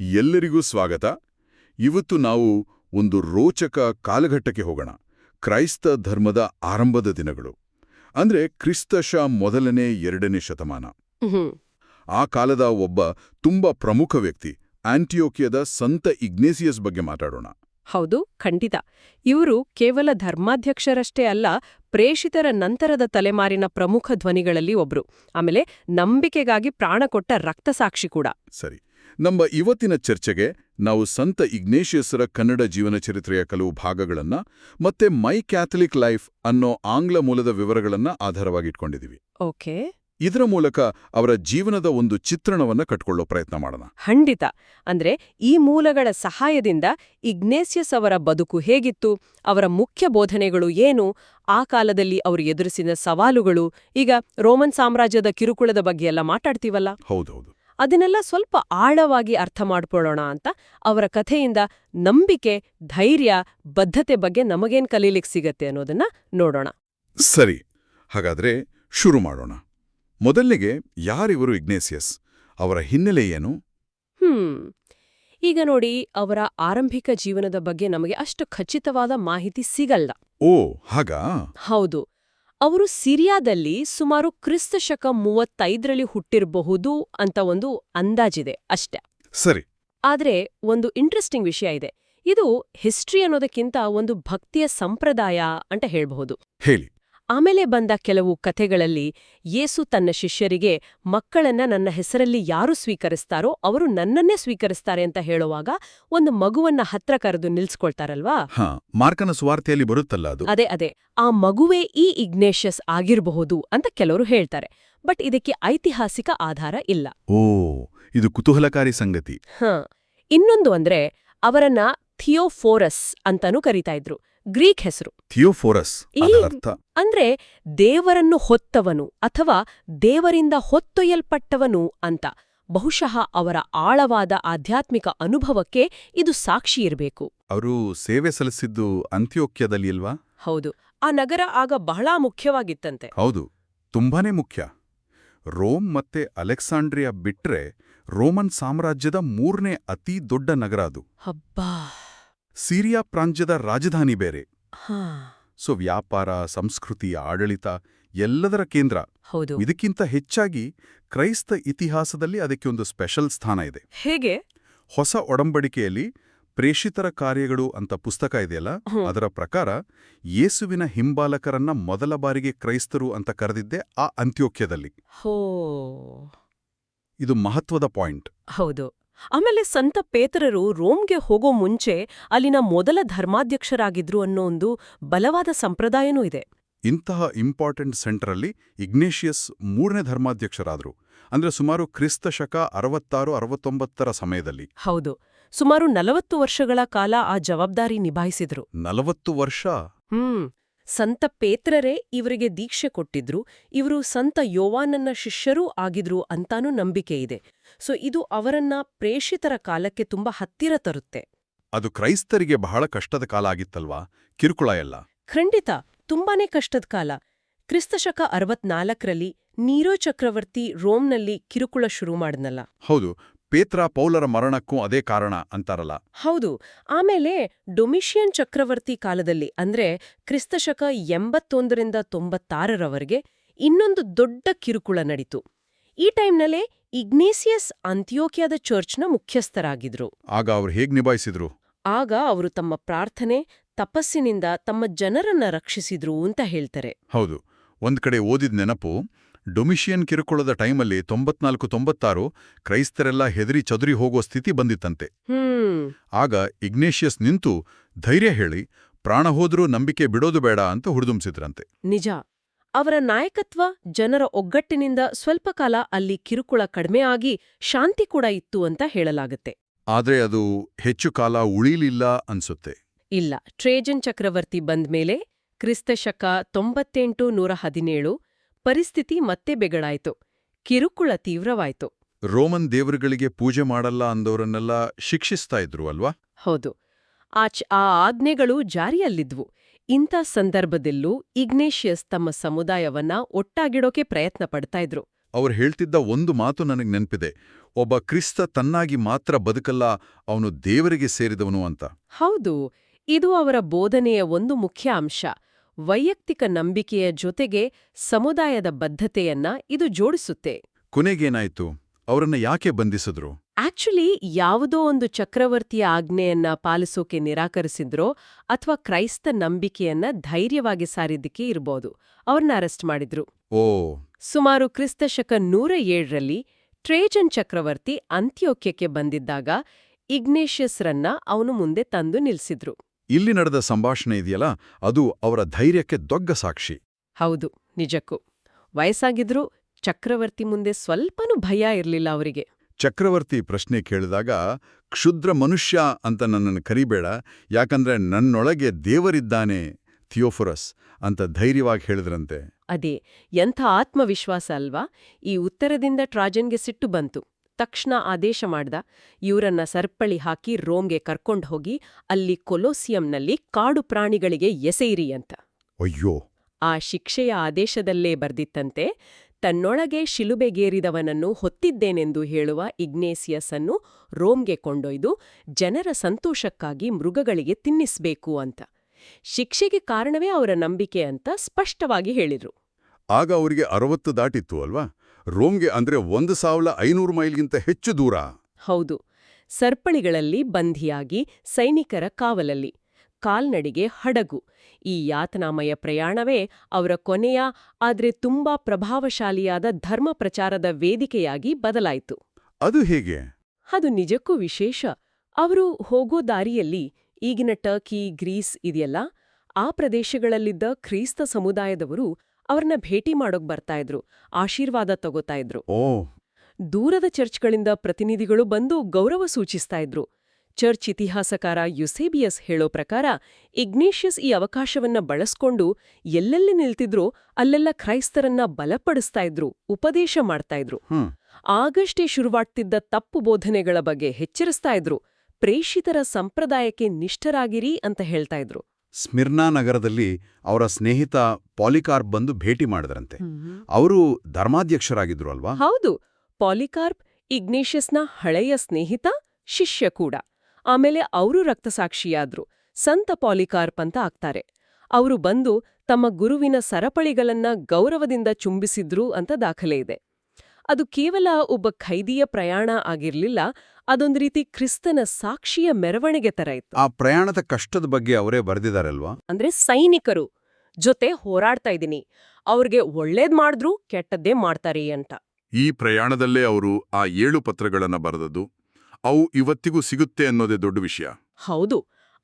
ಎಲ್ಲರಿಗೂ ಸ್ವಾಗತ. ಇವತ್ತು ನಾವು ಒಂದು ರೋಚಕ ಕಾಲಘಟ್ಟಕ್ಕೆ ಹೋಗೋಣ. ಕ್ರೈಸ್ತ ಧರ್ಮದ ಆರಂಭದ ದಿನಗಳು. ಅಂದ್ರೆ ಕ್ರಿಸ್ತಶ ಮೊದಲನೇ ಎರಡನೇ ಶತಮಾನ. ಆ ಕಾಲದ ಒಬ್ಬ ತುಂಬಾ ಪ್ರಮುಖ ವ್ಯಕ್ತಿ ಆಂಟಿಯೋಕಿಯದ ಸಂತ ಇಗ್ನೇಸಿಯಸ್ ಬಗ್ಗೆ ಮಾತಾಡೋಣ. ಹೌದು ಖಂಡಿತ. ಇವರು ಕೇವಲ ಧರ್ಮಾಧ್ಯಕ್ಷರಷ್ಟೇ ಅಲ್ಲ ಪ್ರೇಷಿತರ ನಂತರದ ತಲೆಮಾರಿನ ಪ್ರಮುಖ ಧ್ವನಿಗಳಲ್ಲಿ ಒಬ್ರು. ಆಮೇಲೆ ನಂಬಿಕೆಗಾಗಿ ಪ್ರಾಣ ಕೊಟ್ಟ ರಕ್ತಸಾಕ್ಷಿ ಕೂಡ. ಸರಿ. ನಮ್ಮ ಇವತ್ತಿನ ಚರ್ಚೆಗೆ ನಾವು ಸಂತ ಇಗ್ನೇಷಿಯಸ್ರ ಕನ್ನಡ ಜೀವನ ಚರಿತ್ರೆಯ ಕೆಲವು ಭಾಗಗಳನ್ನ ಮತ್ತೆ ಮೈ ಕ್ಯಾಥಲಿಕ್ ಲೈಫ್ ಅನ್ನೋ ಆಂಗ್ಲ ಮೂಲದ ವಿವರಗಳನ್ನ ಆಧಾರವಾಗಿಟ್ಕೊಂಡಿದ್ದೀವಿ ಓಕೆ. ಇದರ ಮೂಲಕ ಅವರ ಜೀವನದ ಒಂದು ಚಿತ್ರಣವನ್ನ ಕಟ್ಕೊಳ್ಳೋ ಪ್ರಯತ್ನ ಮಾಡೋಣ. ಖಂಡಿತ. ಅಂದ್ರೆ ಈ ಮೂಲಗಳ ಸಹಾಯದಿಂದ ಇಗ್ನೇಸಿಯಸ್ ಅವರ ಬದುಕು ಹೇಗಿತ್ತು ಅವರ ಮುಖ್ಯ ಬೋಧನೆಗಳು ಏನು ಆ ಕಾಲದಲ್ಲಿ ಅವರು ಎದುರಿಸಿದ ಸವಾಲುಗಳು ಈಗ ರೋಮನ್ ಸಾಮ್ರಾಜ್ಯದ ಕಿರುಕುಳದ ಬಗ್ಗೆ ಎಲ್ಲ ಮಾತಾಡ್ತೀವಲ್ಲ? ಹೌದೌದು. ಅದನ್ನೆಲ್ಲ ಸ್ವಲ್ಪ ಆಳವಾಗಿ ಅರ್ಥ ಮಾಡ್ಕೊಳ್ಳೋಣ ಅಂತ ಅವರ ಕಥೆಯಿಂದ ನಂಬಿಕೆ ಧೈರ್ಯ ಬದ್ಧತೆ ಬಗ್ಗೆ ನಮಗೇನ್ ಕಲೀಲಿಕ್ಕೆ ಸಿಗತ್ತೆ ಅನ್ನೋದನ್ನ ನೋಡೋಣ. ಸರಿ ಹಾಗಾದ್ರೆ ಶುರು ಮಾಡೋಣ. ಮೊದಲಿಗೆ ಯಾರಿವರು ಇಗ್ನೇಸಿಯಸ್? ಅವರ ಹಿನ್ನೆಲೆ ಏನು? ಹ್ಮ್ ಈಗ ನೋಡಿ ಅವರ ಆರಂಭಿಕ ಜೀವನದ ಬಗ್ಗೆ ನಮಗೆ ಅಷ್ಟು ಖಚಿತವಾದ ಮಾಹಿತಿ ಸಿಗಲ್ಲ. ಓ ಹಾಗಾ? ಹೌದು ಅವರು ಸಿರಿಯಾದಲ್ಲಿ ಸುಮಾರು ಕ್ರಿಸ್ತ ಶಕ ಮೂವತ್ತೈದರಲ್ಲಿ ಹುಟ್ಟಿರಬಹುದು ಅಂತ ಒಂದು ಅಂದಾಜಿದೆ ಅಷ್ಟೆ. ಸರಿ. ಆದ್ರೆ ಒಂದು ಇಂಟ್ರೆಸ್ಟಿಂಗ್ ವಿಷಯ ಇದೆ. ಇದು ಹಿಸ್ಟ್ರಿ ಅನ್ನೋದಕ್ಕಿಂತ ಒಂದು ಭಕ್ತಿಯ ಸಂಪ್ರದಾಯ ಅಂತ ಹೇಳಬಹುದು. ಹೇಳಿ. ಆಮೇಲೆ ಬಂದ ಕೆಲವು ಕಥೆಗಳಲ್ಲಿ ಯೇಸು ತನ್ನ ಶಿಷ್ಯರಿಗೆ ಮಕ್ಕಳನ್ನ ನನ್ನ ಹೆಸರಲ್ಲಿ ಯಾರು ಸ್ವೀಕರಿಸ್ತಾರೋ ಅವರು ನನ್ನನ್ನೇ ಸ್ವೀಕರಿಸ್ತಾರೆ ಅಂತ ಹೇಳುವಾಗ ಒಂದು ಮಗುವನ್ನ ಹತ್ರ ಕರೆದು ನಿಲ್ಸ್ಕೊಳ್ತಾರಲ್ವಾ? ಹಾ ಮಾರ್ಕನ ಸ್ವಾರ್ಥೆಯಲ್ಲಿ ಬರುತ್ತಲ್ಲ ಅದು. ಅದೇ ಅದೇ. ಆ ಮಗುವೇ ಈ ಇಗ್ನೇಷಿಯಸ್ ಆಗಿರಬಹುದು ಅಂತ ಕೆಲವರು ಹೇಳ್ತಾರೆ. ಬಟ್ ಇದಕ್ಕೆ ಐತಿಹಾಸಿಕ ಆಧಾರ ಇಲ್ಲ. ಓ ಇದು ಕುತೂಹಲಕಾರಿ ಸಂಗತಿ. ಹ ಇನ್ನೊಂದು ಅಂದ್ರೆ ಅವರನ್ನ ಥಿಯೋಫೋರಸ್ ಅಂತಾನೂ ಕರೀತಾ ಇದ್ರು. ಗ್ರೀಕ್ ಹೆಸರು. ಥಿಯೋಫೋರಸ್ ಈ- ಅದರ ಅರ್ಥ. ಅಂದ್ರೆ ದೇವರನ್ನು ಹೊತ್ತವನು ಅಥವಾ ದೇವರಿಂದ ಹೊತ್ತೊಯ್ಯಲ್ಪಟ್ಟವನು ಅಂತ. ಬಹುಶಃ ಅವರ ಆಳವಾದ ಆಧ್ಯಾತ್ಮಿಕ ಅನುಭವಕ್ಕೆ ಇದು ಸಾಕ್ಷಿ ಇರಬೇಕು. ಅವರು ಸೇವೆ ಸಲ್ಲಿಸಿದ್ದು ಅಂತ್ಯೋಕ್ಯದಲ್ಲಿ ಇಲ್ವಾ ಹೌದು. ಆ ನಗರ ಆಗ ಬಹಳ ಮುಖ್ಯವಾಗಿತ್ತಂತೆ. ಹೌದು. ತುಂಬಾನೇ ಮುಖ್ಯ. ರೋಮ್ ಮತ್ತೆ ಅಲೆಕ್ಸಾಂಡ್ರಿಯಾ ಬಿಟ್ರೆ ರೋಮನ್ ಸಾಮ್ರಾಜ್ಯದ ಮೂರನೇ ಅತಿ ದೊಡ್ಡ ನಗರ ಅದು. ಹಬ್ಬಾ. ಸಿರಿಯಾ ಪ್ರಾಂತ್ಯದ ರಾಜಧಾನಿ ಬೇರೆ. ಹಾ. ಸೊ ವ್ಯಾಪಾರ ಸಂಸ್ಕೃತಿ ಆಡಳಿತ ಎಲ್ಲದರ ಕೇಂದ್ರ. ಹೌದು. ಇದಕ್ಕಿಂತ ಹೆಚ್ಚಾಗಿ ಕ್ರೈಸ್ತ ಇತಿಹಾಸದಲ್ಲಿ ಅದಕ್ಕೆ ಒಂದು ಸ್ಪೆಷಲ್ ಸ್ಥಾನ ಇದೆ. ಹೇಗೆ? ಹೊಸ ಒಡಂಬಡಿಕೆಯಲ್ಲಿ ಪ್ರೇಷಿತರ ಕಾರ್ಯಗಳು ಅಂತ ಪುಸ್ತಕ ಇದೆಯಲ್ಲ? ಅದರ ಪ್ರಕಾರ ಯೇಸುವಿನ ಹಿಂಬಾಲಕರನ್ನ ಮೊದಲ ಬಾರಿಗೆ ಕ್ರೈಸ್ತರು ಅಂತ ಕರೆದಿದ್ದೆ ಆ ಅಂತ್ಯೋಕ್ಯದಲ್ಲಿ. ಇದು ಮಹತ್ವದ ಪಾಯಿಂಟ್. ಹೌದು. ಆಮೇಲೆ ಸಂತ ಪೇತರರು ರೋಮ್ಗೆ ಹೋಗೋ ಮುಂಚೆ ಅಲ್ಲಿನ ಮೊದಲ ಧರ್ಮಾಧ್ಯಕ್ಷರಾಗಿದ್ರು ಅನ್ನೋ ಒಂದು ಬಲವಾದ ಸಂಪ್ರದಾಯನೂ ಇದೆ. ಇಂತಹ ಇಂಪಾರ್ಟೆಂಟ್ ಸೆಂಟರಲ್ಲಿ ಇಗ್ನೇಷಿಯಸ್ ಮೂರನೇ ಧರ್ಮಾಧ್ಯಕ್ಷರಾದ್ರು. ಅಂದ್ರೆ ಸುಮಾರು ಕ್ರಿಸ್ತ ಶಕ ಅರವತ್ತಾರು ಅರವತ್ತೊಂಬತ್ತರ ಸಮಯದಲ್ಲಿ. ಹೌದು. ಸುಮಾರು ನಲವತ್ತು ವರ್ಷಗಳ ಕಾಲ ಆ ಜವಾಬ್ದಾರಿ ನಿಭಾಯಿಸಿದ್ರು. ನಲವತ್ತು ವರ್ಷ? ಹ್ಮ್. ಸಂತ ಪೇತ್ರರೇ ಇವರಿಗೆ ದೀಕ್ಷೆ ಕೊಟ್ಟಿದ್ರು ಇವರು ಸಂತ ಯೋವಾನನ್ನ ಶಿಷ್ಯರೂ ಆಗಿದ್ರು ಅಂತಾನೂ ನಂಬಿಕೆ ಇದೆ. ಸೊ ಇದು ಅವರನ್ನ ಪ್ರೇಷಿತರ ಕಾಲಕ್ಕೆ ತುಂಬಾ ಹತ್ತಿರ ತರುತ್ತೆ. ಅದು ಕ್ರೈಸ್ತರಿಗೆ ಬಹಳ ಕಷ್ಟದ ಕಾಲ ಆಗಿತ್ತಲ್ವಾ? ಕಿರುಕುಳ ಎಲ್ಲ. ಖಂಡಿತ ತುಂಬಾನೇ ಕಷ್ಟದ ಕಾಲ. ಕ್ರಿಸ್ತಶಕ ಅರವತ್ನಾಲ್ಕರಲ್ಲಿ ನೀರೋ ಚಕ್ರವರ್ತಿ ರೋಮ್ನಲ್ಲಿ ಕಿರುಕುಳ ಶುರು ಮಾಡಿದ್ನಲ್ಲ. ಹೌದು ಪೇತ್ರ ಪೌಲರ ಮರಣಕ್ಕೂ ಅದೇ ಕಾರಣ ಅಂತಾರಲ್ಲ. ಹೌದು. ಆಮೇಲೆ ಡೊಮಿಷಿಯನ್ ಚಕ್ರವರ್ತಿ ಕಾಲದಲ್ಲಿ ಅಂದ್ರೆ ಕ್ರಿಸ್ತಶಕ ಎಂಬತ್ತೊಂದರಿಂದ ತೊಂಬತ್ತಾರರವರೆಗೆ ಇನ್ನೊಂದು ದೊಡ್ಡ ಕಿರುಕುಳ ನಡೀತು. ಈ ಟೈಮ್ನಲ್ಲೇ ಇಗ್ನೇಸಿಯಸ್ ಅಂತ್ಯೋಕ್ಯದ ಚರ್ಚ್ನ ಮುಖ್ಯಸ್ಥರಾಗಿದ್ರು. ಆಗ ಅವರು ಹೇಗ್ ನಿಭಾಯಿಸಿದ್ರು? ಆಗ ಅವರು ತಮ್ಮ ಪ್ರಾರ್ಥನೆ ತಪಸ್ಸಿನಿಂದ ತಮ್ಮ ಜನರನ್ನ ರಕ್ಷಿಸಿದ್ರು ಅಂತ ಹೇಳ್ತಾರೆ. ಹೌದು. ಒಂದ್ ಕಡೆ ಓದಿದ ನೆನಪು ಡೊಮಿಷಿಯನ್ ಕಿರುಕುಳದ ಟೈಮಲ್ಲಿ ತೊಂಬತ್ನಾಲ್ಕು ತೊಂಬತ್ತಾರು ಕ್ರೈಸ್ತರೆಲ್ಲ ಹೆದರಿ ಚದುರಿ ಹೋಗೋ ಸ್ಥಿತಿ ಬಂದಿತ್ತಂತೆ. ಹ್ಮ್. ಆಗ ಇಗ್ನೇಷಿಯಸ್ ನಿಂತು ಧೈರ್ಯ ಹೇಳಿ ಪ್ರಾಣ ಹೋದ್ರೂ ನಂಬಿಕೆ ಬಿಡೋದು ಬೇಡ ಅಂತ ಹುರಿದುಂಬಿಸಿದ್ರಂತೆ ನಿಜ. ಅವರ ನಾಯಕತ್ವ ಜನರ ಒಗ್ಗಟ್ಟಿನಿಂದ ಸ್ವಲ್ಪ ಕಾಲ ಅಲ್ಲಿ ಕಿರುಕುಳ ಕಡಿಮೆ ಆಗಿ ಶಾಂತಿ ಕೂಡ ಇತ್ತು ಅಂತ ಹೇಳಲಾಗುತ್ತೆ. ಆದ್ರೆ ಅದು ಹೆಚ್ಚು ಕಾಲ ಉಳಿಲಿಲ್ಲ ಅನ್ಸುತ್ತೆ. ಇಲ್ಲ. ಟ್ರೇಜನ್ ಚಕ್ರವರ್ತಿ ಬಂದ್ಮೇಲೆ ಕ್ರಿಸ್ತ ಶಕ ತೊಂಬತ್ತೆಂಟು ನೂರ ಹದಿನೇಳು ಪರಿಸ್ಥಿತಿ ಮತ್ತೆ ಬೆಗಳಾಯಿತು ಕಿರುಕುಳ ತೀವ್ರವಾಯಿತು. ರೋಮನ್ ದೇವರುಗಳಿಗೆ ಪೂಜೆ ಮಾಡಲ್ಲ ಅಂದವರನ್ನೆಲ್ಲ ಶಿಕ್ಷಿಸ್ತಾ ಇದ್ರು ಅಲ್ವಾ? ಹೌದು. ಆ ಚ- ಆ ಆಜ್ಞೆಗಳು ಜಾರಿಯಲ್ಲಿದ್ವು. ಇಂಥ ಸಂದರ್ಭದಲ್ಲೂ ಇಗ್ನೇಷಿಯಸ್ ತಮ್ಮ ಸಮುದಾಯವನ್ನ ಒಟ್ಟಾಗಿಡೋಕೆ ಪ್ರಯತ್ನ ಪಡ್ತಾ ಇದ್ರು. ಅವರು ಹೇಳ್ತಿದ್ದ ಒಂದು ಮಾತು ನನಗೆ ನೆನಪಿದೆ. ಒಬ್ಬ ಕ್ರಿಸ್ತ ತನ್ನಾಗಿ ಮಾತ್ರ ಬದುಕಲ್ಲ ಅವನು ದೇವರಿಗೆ ಸೇರಿದವನು ಅಂತ. ಹೌದು. ಇದು ಅವರ ಬೋಧನೆಯ ಒಂದು ಮುಖ್ಯ ಅಂಶ. ವೈಯಕ್ತಿಕ ನಂಬಿಕೆಯ ಜೊತೆಗೆ ಸಮುದಾಯದ ಬದ್ಧತೆಯನ್ನ ಇದು ಜೋಡಿಸುತ್ತೆ. ಕೊನೆಗೇನಾಯ್ತು? ಅವರನ್ನ ಯಾಕೆ ಬಂಧಿಸಿದ್ರು? ಆಕ್ಚುಲಿ ಯಾವುದೋ ಒಂದು ಚಕ್ರವರ್ತಿಯ ಆಜ್ಞೆಯನ್ನ ಪಾಲಿಸೋಕೆ ನಿರಾಕರಿಸಿದ್ರೋ ಅಥವಾ ಕ್ರೈಸ್ತ ನಂಬಿಕೆಯನ್ನ ಧೈರ್ಯವಾಗಿ ಸಾರಿದ್ದಕ್ಕೆ ಇರಬಹುದು ಅವ್ರನ್ನ ಅರೆಸ್ಟ್ ಮಾಡಿದ್ರು. ಓ. ಸುಮಾರು ಕ್ರಿಸ್ತಶಕ ನೂರ ಏಳರಲ್ಲಿ ಟ್ರೇಜನ್ ಚಕ್ರವರ್ತಿ ಅಂತ್ಯೋಕ್ಯಕ್ಕೆ ಬಂದಿದ್ದಾಗ ಇಗ್ನೇಷಿಯಸ್ರನ್ನ ಅವನು ಮುಂದೆ ತಂದು ನಿಲ್ಸಿದ್ರು. ಇಲ್ಲಿ ನಡೆದ ಸಂಭಾಷಣೆ ಇದೆಯಲ್ಲ ಅದು ಅವರ ಧೈರ್ಯಕ್ಕೆ ದೊಗ್ಗ ಸಾಕ್ಷಿ. ಹೌದು ನಿಜಕ್ಕೂ. ವಯಸ್ಸಾಗಿದ್ರೂ ಚಕ್ರವರ್ತಿ ಮುಂದೆ ಸ್ವಲ್ಪನೂ ಭಯ ಇರಲಿಲ್ಲ ಅವರಿಗೆ. ಚಕ್ರವರ್ತಿ ಪ್ರಶ್ನೆ ಕೇಳಿದಾಗ ಕ್ಷುದ್ರ ಮನುಷ್ಯ ಅಂತ ನನ್ನನ್ನು ಕರಿಬೇಡ ಯಾಕಂದ್ರೆ ನನ್ನೊಳಗೆ ದೇವರಿದ್ದಾನೆ ಥಿಯೋಫೊರಸ್ ಅಂತ ಧೈರ್ಯವಾಗಿ ಹೇಳಿದ್ರಂತೆ. ಅದೇ ಎಂಥ ಆತ್ಮವಿಶ್ವಾಸ ಅಲ್ವಾ? ಈ ಉತ್ತರದಿಂದ ಟ್ರಾಜನ್ಗೆ ಸಿಟ್ಟು ಬಂತು. ತಕ್ಷಣ ಆದೇಶ ಮಾಡ್ದ. ಇವರನ್ನ ಸರ್ಪಳಿ ಹಾಕಿ ರೋಮ್ಗೆ ಕರ್ಕೊಂಡು ಹೋಗಿ ಅಲ್ಲಿ ಕೊಲೋಸಿಯಂನಲ್ಲಿ ಕಾಡು ಪ್ರಾಣಿಗಳಿಗೆ ಎಸೆಯಿರಿ ಅಂತ. ಅಯ್ಯೋ. ಆ ಶಿಕ್ಷೆಯ ಆದೇಶದಲ್ಲೇ ಬರ್ದಿತ್ತಂತೆ. ತನ್ನೊಳಗೆ ಶಿಲುಬೆಗೇರಿದವನನ್ನು ಹೊತ್ತಿದ್ದೇನೆಂದು ಹೇಳುವ ಇಗ್ನೇಸಿಯಸ್ ಅನ್ನು ರೋಮ್ಗೆ ಕೊಂಡೊಯ್ದು ಜನರ ಸಂತೋಷಕ್ಕಾಗಿ ಮೃಗಗಳಿಗೆ ತಿನ್ನಿಸ್ಬೇಕು ಅಂತ. ಶಿಕ್ಷೆಗೆ ಕಾರಣವೇ ಅವರ ನಂಬಿಕೆ ಅಂತ ಸ್ಪಷ್ಟವಾಗಿ ಹೇಳಿದ್ರು. ಆಗ ಅವರಿಗೆ ಅರವತ್ತು ದಾಟಿತ್ತು ಅಲ್ವಾ? ರೋಮ್ಗೆ ಅಂದ್ರೆ ಒಂದು ಸಾವಿರ ಐನೂರು ಮೈಲ್ಗಿಂತ ಹೆಚ್ಚು ದೂರ. ಹೌದು. ಸರ್ಪಳಿಗಳಲ್ಲಿ ಬಂಧಿಯಾಗಿ ಸೈನಿಕರ ಕಾವಲಲ್ಲಿ ಕಾಲ್ನಡಿಗೆ ಹಡಗು. ಈ ಯಾತನಾಮಯ ಪ್ರಯಾಣವೇ ಅವರ ಕೊನೆಯ ಆದರೆ ತುಂಬಾ ಪ್ರಭಾವಶಾಲಿಯಾದ ಧರ್ಮ ಪ್ರಚಾರದ ವೇದಿಕೆಯಾಗಿ ಬದಲಾಯಿತು. ಅದು ಹೇಗೆ? ಅದು ನಿಜಕ್ಕೂ ವಿಶೇಷ. ಅವರು ಹೋಗೋ ದಾರಿಯಲ್ಲಿ ಈಗಿನ ಟರ್ಕಿ ಗ್ರೀಸ್ ಇದೆಯಲ್ಲ ಆ ಪ್ರದೇಶಗಳಲ್ಲಿದ್ದ ಕ್ರೈಸ್ತ ಸಮುದಾಯದವರು ಅವ್ರನ್ನ ಭೇಟಿ ಮಾಡೋಕ್ ಬರ್ತಾ ಇದ್ರು ಆಶೀರ್ವಾದ ತಗೋತಾ ಇದ್ರು. ಓ. ದೂರದ ಚರ್ಚ್ಗಳಿಂದ ಪ್ರತಿನಿಧಿಗಳು ಬಂದು ಗೌರವ ಸೂಚಿಸ್ತಾ ಇದ್ರು. ಚರ್ಚ್ ಇತಿಹಾಸಕಾರ ಯುಸೇಬಿಯಸ್ ಹೇಳೋ ಪ್ರಕಾರ ಇಗ್ನೇಷಿಯಸ್ ಈ ಅವಕಾಶವನ್ನ ಬಳಸ್ಕೊಂಡು ಎಲ್ಲೆಲ್ಲಿ ನಿಲ್ತಿದ್ರೋ ಅಲ್ಲೆಲ್ಲ ಕ್ರೈಸ್ತರನ್ನ ಬಲಪಡಿಸ್ತಾ ಇದ್ರು ಉಪದೇಶ ಮಾಡ್ತಾ ಇದ್ರು. ಆಗಷ್ಟೇ ಶುರುವಾಗ್ತಿದ್ದ ತಪ್ಪು ಬೋಧನೆಗಳ ಬಗ್ಗೆ ಎಚ್ಚರಿಸ್ತಾ ಇದ್ರು. ಪ್ರೇಷಿತರ ಸಂಪ್ರದಾಯಕ್ಕೆ ನಿಷ್ಠರಾಗಿರಿ ಅಂತ ಹೇಳ್ತಾ ಇದ್ರು. ಸ್ಮಿರ್ನಾ ನಗರದಲ್ಲಿ ಅವರ ಸ್ನೇಹಿತ ಪಾಲಿಕಾರ್ಪ್ ಬಂದು ಭೇಟಿ ಮಾಡಿದ್ರಂತೆ. ಅವರು ಧರ್ಮಾಧ್ಯಕ್ಷರಾಗಿದ್ರು ಅಲ್ವಾ? ಹೌದು. ಪಾಲಿಕಾರ್ಪ್ ಇಗ್ನೇಷಿಯಸ್ನ ಹಳೆಯ ಸ್ನೇಹಿತ, ಶಿಷ್ಯ ಕೂಡ. ಆಮೇಲೆ ಅವರು ರಕ್ತಸಾಕ್ಷಿಯಾದ್ರು. ಸಂತ ಪಾಲಿಕಾರ್ಪ್ ಅಂತ ಆಗ್ತಾರೆ. ಅವರು ಬಂದು ತಮ್ಮ ಗುರುವಿನ ಸರಪಳಿಗಳನ್ನ ಗೌರವದಿಂದ ಚುಂಬಿಸಿದ್ರು ಅಂತ ದಾಖಲೆ ಇದೆ. ಅದು ಕೇವಲ ಒಬ್ಬ ಖೈದಿಯ ಪ್ರಯಾಣ ಆಗಿರ್ಲಿಲ್ಲ ಅದೊಂದು ರೀತಿ ಕ್ರಿಸ್ತನ ಸಾಕ್ಷಿಯ ಮೆರವಣಿಗೆ ತರ ಇತ್ತು. ಆ ಪ್ರಯಾಣದ ಕಷ್ಟದ ಬಗ್ಗೆ ಅವರೇ ಬರೆದಿದಾರಲ್ವಾ ಅಂದ್ರೆ ಸೈನಿಕರು ಜೊತೆ ಹೋರಾಡ್ತಾ ಇದ್ದೀನಿ. ಅವ್ರಿಗೆ ಒಳ್ಳೇದ್ ಮಾಡಿದ್ರು ಕೆಟ್ಟದ್ದೇ ಮಾಡ್ತಾರೆ ಅಂತ. ಈ ಪ್ರಯಾಣದಲ್ಲೇ ಅವರು ಆ ಏಳು ಪತ್ರಗಳನ್ನ ಬರೆದದ್ದು. ಅವು ಇವತ್ತಿಗೂ ಸಿಗುತ್ತೆ ಅನ್ನೋದೇ ದೊಡ್ಡ ವಿಷಯ. ಹೌದು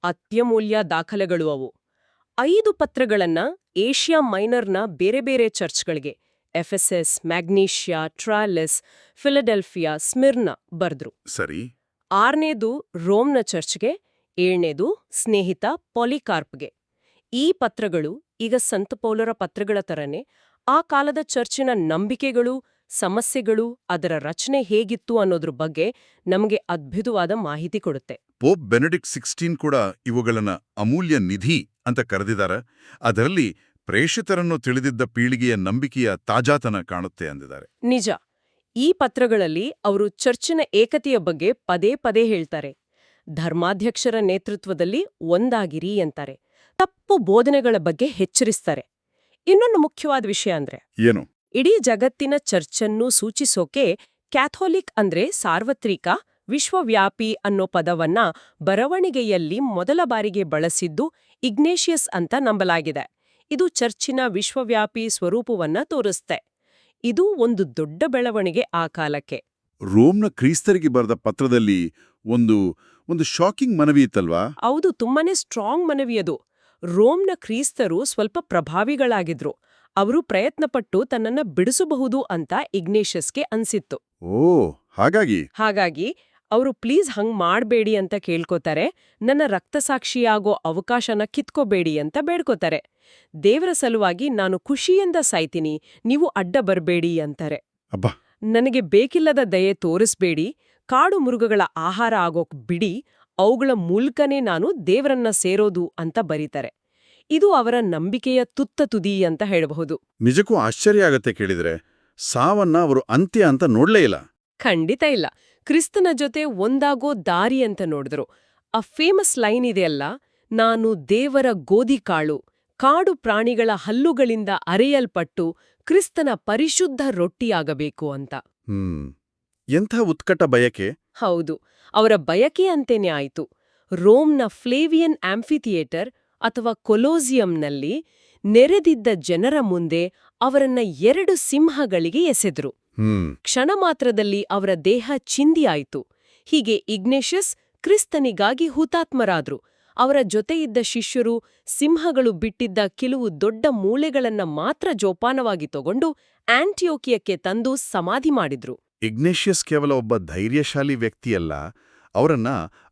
ಅತ್ಯಮೂಲ್ಯ ದಾಖಲೆಗಳು ಅವು. ಐದು ಪತ್ರಗಳನ್ನ ಏಷ್ಯಾ ಮೈನರ್ನ ಬೇರೆ ಬೇರೆ ಚರ್ಚ್ಗಳಿಗೆ Ephesus Magnesia Tralles Philadelphia Smyrna ಬರ್ದ್ರು. ಸರಿ. ಆರನೇದು ರೋಮ್ನ ಚರ್ಚ್ಗೆ ಏಳನೇದು ಸ್ನೇಹಿತ ಪಾಲಿಕಾರ್ಪ್ಗೆ. ಈ ಪತ್ರಗಳು ಈಗ ಸಂತ ಪೌಲರ ಪತ್ರಗಳ ತರನೇ ಆ ಕಾಲದ ಚರ್ಚಿನ ನಂಬಿಕೆಗಳು ಸಮಸ್ಯೆಗಳು ಅದರ ರಚನೆ ಹೇಗಿತ್ತು ಅನ್ನೋದ್ರ ಬಗ್ಗೆ ನಮಗೆ ಅದ್ಭುತವಾದ ಮಾಹಿತಿ ಕೊಡುತ್ತೆ. ಪೋಪ್ ಬೆನೆಡಿಕ್ಟ್ ಸಿಕ್ಸ್ಟೀನ್ ಕೂಡ ಇವುಗಳನ್ನ ಅಮೂಲ್ಯ ನಿಧಿ ಅಂತ ಕರೆದಿದ್ದಾರೆ ಅದರಲ್ಲಿ ಪ್ರೇಷಿತರನ್ನು ತಿಳಿದಿದ್ದ ಪೀಳಿಗೆಯ ನಂಬಿಕೆಯ ತಾಜಾತನ ಕಾಣುತ್ತೆ ಅಂದಿದ್ದಾರೆ. ನಿಜ. ಈ ಪತ್ರಗಳಲ್ಲಿ ಅವರು ಚರ್ಚಿನ ಏಕತೆಯ ಬಗ್ಗೆ ಪದೇ ಪದೇ ಹೇಳ್ತಾರೆ. ಧರ್ಮಾಧ್ಯಕ್ಷರ ನೇತೃತ್ವದಲ್ಲಿ ಒಂದಾಗಿರಿ ಅಂತಾರೆ. ತಪ್ಪು ಬೋಧನೆಗಳ ಬಗ್ಗೆ ಎಚ್ಚರಿಸ್ತಾರೆ. ಇನ್ನೊಂದು ಮುಖ್ಯವಾದ ವಿಷಯ ಅಂದ್ರೆ ಏನು? ಇಡೀ ಜಗತ್ತಿನ ಚರ್ಚನ್ನು ಸೂಚಿಸೋಕೆ ಕ್ಯಾಥೋಲಿಕ್ ಅಂದ್ರೆ ಸಾರ್ವತ್ರಿಕ ವಿಶ್ವವ್ಯಾಪಿ ಅನ್ನೋ ಪದವನ್ನ ಬರವಣಿಗೆಯಲ್ಲಿ ಮೊದಲ ಬಾರಿಗೆ ಬಳಸಿದ್ದು ಇಗ್ನೇಷಿಯಸ್ ಅಂತ ನಂಬಲಾಗಿದೆ. ಇದು ಚರ್ಚಿನ ವಿಶ್ವವ್ಯಾಪಿ ಸ್ವರೂಪವನ್ನ ತೋರಿಸ್ತೆ. ಇದು ಒಂದು ದೊಡ್ಡ ಬೆಳವಣಿಗೆ ಆ ಕಾಲಕ್ಕೆ. ರೋಮ್ನ ಕ್ರೀಸ್ತರಿಗೆ ಬರೆದ ಪತ್ರದಲ್ಲಿ ಒಂದು ಒಂದು ಶಾಕಿಂಗ್ ಮನವಿ ಇತ್ತಲ್ವಾ? ಹೌದು ತುಂಬಾನೇ ಸ್ಟ್ರಾಂಗ್ ಮನವಿ ಅದು. ರೋಮ್ನ ಕ್ರೀಸ್ತರು ಸ್ವಲ್ಪ ಪ್ರಭಾವಿಗಳಾಗಿದ್ರು. ಅವರು ಪ್ರಯತ್ನಪಟ್ಟು ತನ್ನನ್ನ ಬಿಡಿಸಬಹುದು ಅಂತ ಇಗ್ನೇಷಿಯಸ್ಗೆ ಅನ್ಸಿತ್ತು. ಓ ಹಾಗಾಗಿ? ಹಾಗಾಗಿ ಅವರು ಪ್ಲೀಸ್ ಹಂಗ್ ಮಾಡಬೇಡಿ ಅಂತ ಕೇಳ್ಕೋತಾರೆ ನನ್ನ ರಕ್ತಸಾಕ್ಷಿಯಾಗೋ ಅವಕಾಶನ ಕಿತ್ಕೋಬೇಡಿ ಅಂತ ಬೇಡ್ಕೋತಾರೆ. ದೇವರ ಸಲುವಾಗಿ ನಾನು ಖುಷಿಯಿಂದ ಸಾಯ್ತೀನಿ ನೀವು ಅಡ್ಡ ಬರಬೇಡಿ ಅಂತಾರೆ. ಅಬ್ಬಾ! ನನಗೆ ಬೇಕಿಲ್ಲದ ದಯೆ ತೋರಿಸ್ಬೇಡಿ ಕಾಡು ಮೃಗಗಳ ಆಹಾರ ಆಗೋಕ್ ಬಿಡಿ ಅವುಗಳ ಮೂಲಕನೇ ನಾನು ದೇವರನ್ನ ಸೇರೋದು ಅಂತ ಬರೀತಾರೆ. ಇದು ಅವರ ನಂಬಿಕೆಯ ತುತ್ತ ತುದಿ ಅಂತ ಹೇಳಬಹುದು. ನಿಜಕ್ಕೂ ಆಶ್ಚರ್ಯ ಆಗತ್ತೆ ಕೇಳಿದ್ರೆ ಸಾವನ್ನ ಅವರು ಅಂತ್ಯ ಅಂತ ನೋಡ್ಲೇ ಇಲ್ಲ. ಖಂಡಿತ ಇಲ್ಲ. ಕ್ರಿಸ್ತನ ಜೊತೆ ಒಂದಾಗೋ ದಾರಿ ಅಂತ ನೋಡಿದ್ರು. ಆ ಫೇಮಸ್ ಲೈನ್ ಇದೆಯಲ್ಲ ನಾನು ದೇವರ ಗೋಧಿಕಾಳು ಕಾಡು ಪ್ರಾಣಿಗಳ ಹಲ್ಲುಗಳಿಂದ ಅರೆಯಲ್ಪಟ್ಟು ಕ್ರಿಸ್ತನ ಪರಿಶುದ್ಧ ರೊಟ್ಟಿಯಾಗಬೇಕು ಅಂತ. ಎಂಥ ಉತ್ಕಟ ಬಯಕೆ. ಹೌದು ಅವರ ಬಯಕೆಯಂತೆನೇ ಆಯಿತು. ರೋಮ್ನ ಫ್ಲೇವಿಯನ್ ಆಂಫಿಥಿಯೇಟರ್ ಅಥವಾ ಕೊಲೋಸಿಯಂನಲ್ಲಿ ನೆರೆದಿದ್ದ ಜನರ ಮುಂದೆ ಅವರನ್ನ ಎರಡು ಸಿಂಹಗಳಿಗೆ ಎಸೆದ್ರು. ಕ್ಷಣ ಮಾತ್ರದಲ್ಲಿ ಅವರ ದೇಹ ಚಿಂದಿಯಾಯಿತು. ಹೀಗೆ ಇಗ್ನೇಷಿಯಸ್ ಕ್ರಿಸ್ತನಿಗಾಗಿ ಹುತಾತ್ಮರಾದ್ರು. ಅವರ ಜೊತೆಯಿದ್ದ ಶಿಷ್ಯರು ಸಿಂಹಗಳು ಬಿಟ್ಟಿದ್ದ ಕೆಲವು ದೊಡ್ಡ ಮೂಳೆಗಳನ್ನ ಮಾತ್ರ ಜೋಪಾನವಾಗಿ ತಗೊಂಡು ಆಂಟಿಯೋಕಿಯಕ್ಕೆ ತಂದು ಸಮಾಧಿ ಮಾಡಿದ್ರು. ಇಗ್ನೇಷಿಯಸ್ ಕೇವಲ ಒಬ್ಬ ಧೈರ್ಯಶಾಲಿ ವ್ಯಕ್ತಿಯಲ್ಲ, ಅವರನ್ನ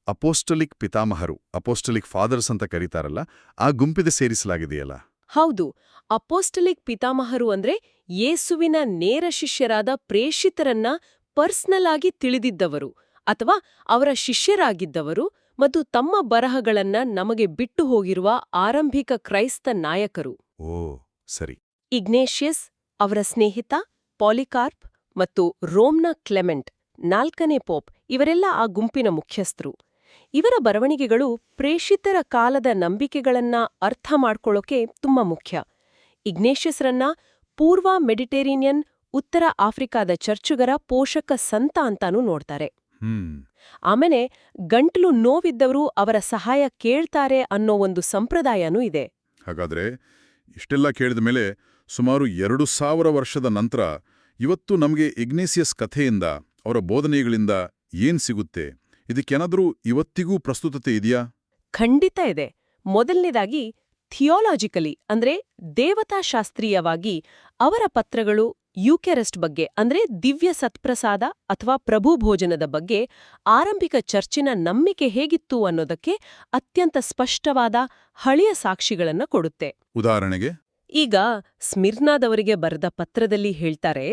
ಅಪೋಸ್ಟೊಲಿಕ್ ಪಿತಾಮಹರು, ಅಪೋಸ್ಟೊಲಿಕ್ ಫಾದರ್ಸ್ ಅಂತ ಕರೀತಾರಲ್ಲ, ಆ ಗುಂಪಿಗೆ ಸೇರಿಸಲಾಗಿದೆಯಲ್ಲ. ಹೌದು ಅಪೋಸ್ಟಲಿಕ್ ಪಿತಾಮಹರು ಅಂದ್ರೆ ಯೇಸುವಿನ ನೇರ ಶಿಷ್ಯರಾದ ಪ್ರೇಷಿತರನ್ನ ಪರ್ಸ್ನಲ್ ಆಗಿ ತಿಳಿದಿದ್ದವರು ಅಥವಾ ಅವರ ಶಿಷ್ಯರಾಗಿದ್ದವರು ಮತ್ತು ತಮ್ಮ ಬರಹಗಳನ್ನ ನಮಗೆ ಬಿಟ್ಟು ಹೋಗಿರುವ ಆರಂಭಿಕ ಕ್ರೈಸ್ತ ನಾಯಕರು. ಓ ಸರಿ. ಇಗ್ನೇಷಿಯಸ್ ಅವರ ಸ್ನೇಹಿತ ಪಾಲಿಕಾರ್ಪ್ ಮತ್ತು ರೋಮ್ನ ಕ್ಲೆಮೆಂಟ್ ನಾಲ್ಕನೇ ಪೋಪ್ ಇವರೆಲ್ಲ ಆ ಗುಂಪಿನ ಮುಖ್ಯಸ್ಥರು. ಇವರ ಬರವಣಿಗೆಗಳು ಪ್ರೇಷಿತರ ಕಾಲದ ನಂಬಿಕೆಗಳನ್ನ ಅರ್ಥ ಮಾಡ್ಕೊಳ್ಳೋಕೆ ತುಂಬಾ ಮುಖ್ಯ. ಇಗ್ನೇಷಿಯಸ್ರನ್ನ ಪೂರ್ವ ಮೆಡಿಟೇರಿನಿಯನ್ ಉತ್ತರ ಆಫ್ರಿಕಾದ ಚರ್ಚುಗರ ಪೋಷಕ ಸಂತ ಅಂತಾನೂ ನೋಡ್ತಾರೆ. ಹ್ಮ್. ಆಮೇಲೆ ಗಂಟ್ಲು ನೋವಿದ್ದವರು ಅವರ ಸಹಾಯ ಕೇಳ್ತಾರೆ ಅನ್ನೋ ಒಂದು ಸಂಪ್ರದಾಯನೂ ಇದೆ. ಹಾಗಾದ್ರೆ ಇಷ್ಟೆಲ್ಲ ಕೇಳಿದ ಮೇಲೆ ಸುಮಾರು ಎರಡು ಸಾವಿರ ವರ್ಷದ ನಂತರ ಇವತ್ತು ನಮಗೆ ಇಗ್ನೇಸಿಯಸ್ ಕಥೆಯಿಂದ ಅವರ ಬೋಧನೆಗಳಿಂದ ಏನ್ ಸಿಗುತ್ತೆ? ಇದಕ್ಕೇನಾದ್ರೂ ಇವತ್ತಿಗೂ ಪ್ರಸ್ತುತತೆ ಇದೆಯಾ? ಖಂಡಿತ ಇದೆ. ಮೊದಲನೇದಾಗಿ ಥಿಯೋಲಾಜಿಕಲಿ ಅಂದ್ರೆ ದೇವತಾಶಾಸ್ತ್ರೀಯವಾಗಿ ಅವರ ಪತ್ರಗಳು ಯುಕೆರೆಸ್ಟ್ ಬಗ್ಗೆ ಅಂದ್ರೆ ದಿವ್ಯ ಸತ್ಪ್ರಸಾದ ಅಥವಾ ಪ್ರಭು ಭೋಜನದ ಬಗ್ಗೆ ಆರಂಭಿಕ ಚರ್ಚಿನ ನಂಬಿಕೆ ಹೇಗಿತ್ತು ಅನ್ನೋದಕ್ಕೆ ಅತ್ಯಂತ ಸ್ಪಷ್ಟವಾದ ಹಳೆಯ ಸಾಕ್ಷಿಗಳನ್ನು ಕೊಡುತ್ತೆ. ಉದಾಹರಣೆಗೆ? ಈಗ ಸ್ಮಿರ್ನಾದವರಿಗೆ ಬರೆದ ಪತ್ರದಲ್ಲಿ ಹೇಳ್ತಾರೆ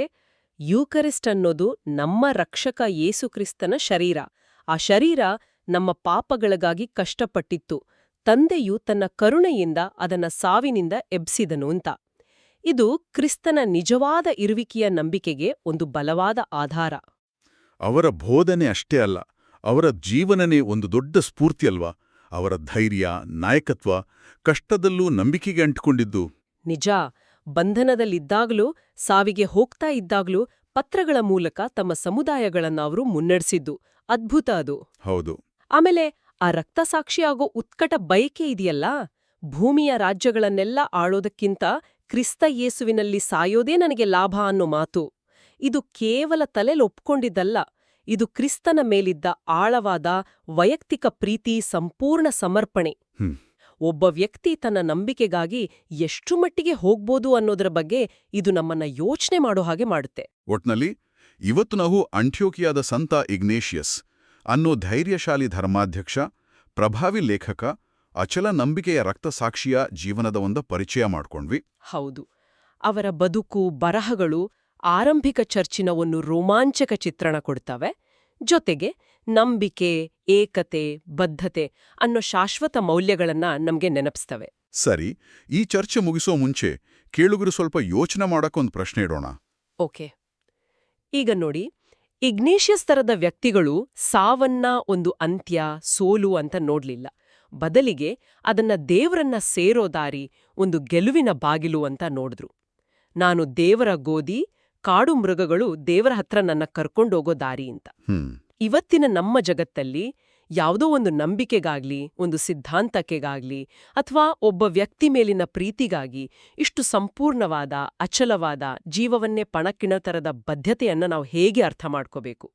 ಯೂಕರಿಸ್ಟ್ ಅನ್ನೋದು ನಮ್ಮ ರಕ್ಷಕ ಯೇಸುಕ್ರಿಸ್ತನ ಶರೀರ. ಆ ಶರೀರ ನಮ್ಮ ಪಾಪಗಳಿಗಾಗಿ ಕಷ್ಟಪಟ್ಟಿತ್ತು. ತಂದೆಯು ತನ್ನ ಕರುಣೆಯಿಂದ ಅದನ್ನ ಸಾವಿನಿಂದ ಎಬ್ಸಿದನು ಅಂತ. ಇದು ಕ್ರಿಸ್ತನ ನಿಜವಾದ ಇರುವಿಕೆಯ ನಂಬಿಕೆಗೆ ಒಂದು ಬಲವಾದ ಆಧಾರ. ಅವರ ಬೋಧನೆ ಅಷ್ಟೇ ಅಲ್ಲ ಅವರ ಜೀವನನೇ ಒಂದು ದೊಡ್ಡ ಸ್ಫೂರ್ತಿ ಅಲ್ವಾ? ಅವರ ಧೈರ್ಯ ನಾಯಕತ್ವ ಕಷ್ಟದಲ್ಲೂ ನಂಬಿಕೆಗೆ ಅಂಟಿಕೊಂಡಿದ್ದು. ನಿಜ ಬಂಧನದಲ್ಲಿದ್ದಾಗಲೂ ಸಾವಿಗೆ ಹೋಗ್ತಾ ಇದ್ದಾಗ್ಲೂ ಪತ್ರಗಳ ಮೂಲಕ ತಮ್ಮ ಸಮುದಾಯಗಳನ್ನ ಅವರು ಮುನ್ನಡೆಸಿದ್ದು. ಅದ್ಭುತ ಅದು. ಹೌದು. ಆಮೇಲೆ ಆ ರಕ್ತಸಾಕ್ಷಿಯಾಗೋ ಉತ್ಕಟ ಬಯಕೆ ಇದೆಯಲ್ಲ? ಭೂಮಿಯ ರಾಜ್ಯಗಳನ್ನೆಲ್ಲ ಆಳೋದಕ್ಕಿಂತ ಕ್ರಿಸ್ತ ಯೇಸುವಿನಲ್ಲಿ ಸಾಯೋದೇ ನನಗೆ ಲಾಭ ಅನ್ನೋ ಮಾತು. ಇದು ಕೇವಲ ತಲೆಲ್ ಒಪ್ಕೊಂಡಿದ್ದಲ್ಲ ಇದು ಕ್ರಿಸ್ತನ ಮೇಲಿದ್ದ ಆಳವಾದ ವೈಯಕ್ತಿಕ ಪ್ರೀತಿ ಸಂಪೂರ್ಣ ಸಮರ್ಪಣೆ. ಒಬ್ಬ ವ್ಯಕ್ತಿ ತನ್ನ ನಂಬಿಕೆಗಾಗಿ ಎಷ್ಟು ಮಟ್ಟಿಗೆ ಹೋಗ್ಬೋದು ಅನ್ನೋದರ ಬಗ್ಗೆ ಇದು ನಮ್ಮನ್ನ ಯೋಚನೆ ಮಾಡೋ ಹಾಗೆ ಮಾಡುತ್ತೆ. ಒಟ್ನಲ್ಲಿ ಇವತ್ತು ನಾವು ಅಂಟ್ಯೋಕಿಯಾದ ಸಂತ ಇಗ್ನೇಷಿಯಸ್ ಅನ್ನೋ ಧೈರ್ಯಶಾಲಿ ಧರ್ಮಾಧ್ಯಕ್ಷ ಪ್ರಭಾವಿ ಲೇಖಕ ಅಚಲ ನಂಬಿಕೆಯ ರಕ್ತಸಾಕ್ಷಿಯ ಜೀವನದ ಒಂದು ಪರಿಚಯ ಮಾಡ್ಕೊಂಡ್ವಿ. ಹೌದು. ಅವರ ಬದುಕು ಬರಹಗಳು ಆರಂಭಿಕ ಚರ್ಚಿನ ಒಂದು ರೋಮಾಂಚಕ ಚಿತ್ರಣ ಕೊಡ್ತವೆ. ಜೊತೆಗೆ ನಂಬಿಕೆ ಏಕತೆ ಬದ್ಧತೆ ಅನ್ನೋ ಶಾಶ್ವತ ಮೌಲ್ಯಗಳನ್ನ ನಮ್ಗೆ ನೆನಪಿಸ್ತವೆ. ಸರಿ ಈ ಚರ್ಚೆ ಮುಗಿಸೋ ಮುಂಚೆ ಕೇಳುಗರು ಸ್ವಲ್ಪ ಯೋಚನೆ ಮಾಡಕ್ಕೊಂದು ಪ್ರಶ್ನೆ ಇಡೋಣ. ಓಕೆ. ಈಗ ನೋಡಿ ಇಗ್ನೇಷಿಯಸ್ ತರದ ವ್ಯಕ್ತಿಗಳು ಸಾವನ್ನ ಒಂದು ಅಂತ್ಯ ಸೋಲು ಅಂತ ನೋಡ್ಲಿಲ್ಲ. ಬದಲಿಗೆ ಅದನ್ನ ದೇವರನ್ನ ಸೇರೋ ದಾರಿ ಒಂದು ಗೆಲುವಿನ ಬಾಗಿಲು ಅಂತ ನೋಡಿದ್ರು. ನಾನು ದೇವರ ಗೋದಿ ಕಾಡು ಮೃಗಗಳು ದೇವರ ಹತ್ರ ನನ್ನ ಕರ್ಕೊಂಡೋಗೋ ದಾರಿ ಅಂತ. ಇವತ್ತಿನ ನಮ್ಮ ಜಗತ್ತಲ್ಲಿ ಯಾವುದೋ ಒಂದು ನಂಬಿಕೆಗಾಗ್ಲಿ, ಒಂದು ಸಿದ್ಧಾಂತಕ್ಕೆಗಾಗ್ಲಿ ಅಥವಾ ಒಬ್ಬ ವ್ಯಕ್ತಿ ಮೇಲಿನ ಪ್ರೀತಿಗಾಗಿ ಇಷ್ಟು ಸಂಪೂರ್ಣವಾದ, ಅಚಲವಾದ ಜೀವವನ್ನೇ ಪಣಕ್ಕಿಣ ತರದ ಬದ್ಧತೆಯನ್ನು ನಾವು ಹೇಗೆ ಅರ್ಥ ಮಾಡ್ಕೋಬೇಕು?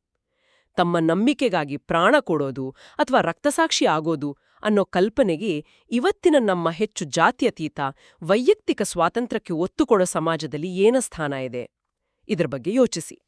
ತಮ್ಮ ನಂಬಿಕೆಗಾಗಿ ಪ್ರಾಣ ಕೊಡೋದು ಅಥವಾ ರಕ್ತಸಾಕ್ಷಿ ಆಗೋದು ಅನ್ನೋ ಕಲ್ಪನೆಗೆ ಇವತ್ತಿನ ನಮ್ಮ ಹೆಚ್ಚು ಜಾತ್ಯತೀತ, ವೈಯಕ್ತಿಕ ಸ್ವಾತಂತ್ರ್ಯಕ್ಕೆ ಒತ್ತು ಕೊಡೋ ಸಮಾಜದಲ್ಲಿ ಏನ ಸ್ಥಾನ ಇದೆ. ಇದರ ಬಗ್ಗೆ ಯೋಚಿಸಿ.